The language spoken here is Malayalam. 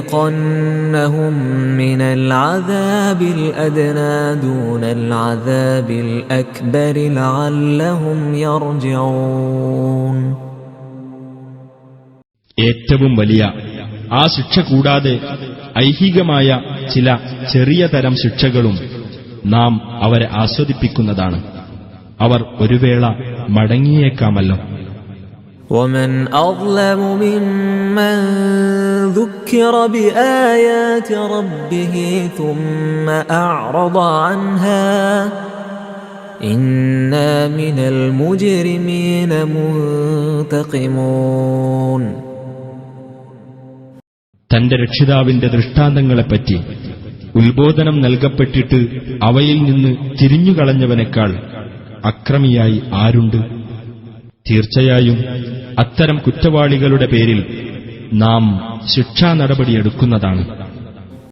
ولنذيقنهم من العذاب الأدنى دون العذاب الأكبر لعلهم يرجعون ഏറ്റവും വലിയ ആ ശിക്ഷ കൂടാതെ ഐഹികമായ ചില ചെറിയ തരം ശിക്ഷകളും നാം അവരെ ആസ്വദിപ്പിക്കുന്നതാണ് അവർ ഒരു വേള മടങ്ങിയേക്കാമല്ലോ ومن أظلم ممن ذكر بآيات ربه ثم أعرض عنها إنا من المجرمين منتقمون തന്റെ രക്ഷിതാവിന്റെ ദൃഷ്ടാന്തങ്ങളെപ്പറ്റി ഉത്ബോധനം നൽകപ്പെട്ടിട്ട് അവയിൽ നിന്ന് തിരിഞ്ഞുകളഞ്ഞവനേക്കാൾ അക്രമിയായി ആരുണ്ട് തീർച്ചയായും അത്തരം കുറ്റവാളികളുടെ പേരിൽ നാം ശിക്ഷാ നടപടിയെടുക്കുന്നതാണ്.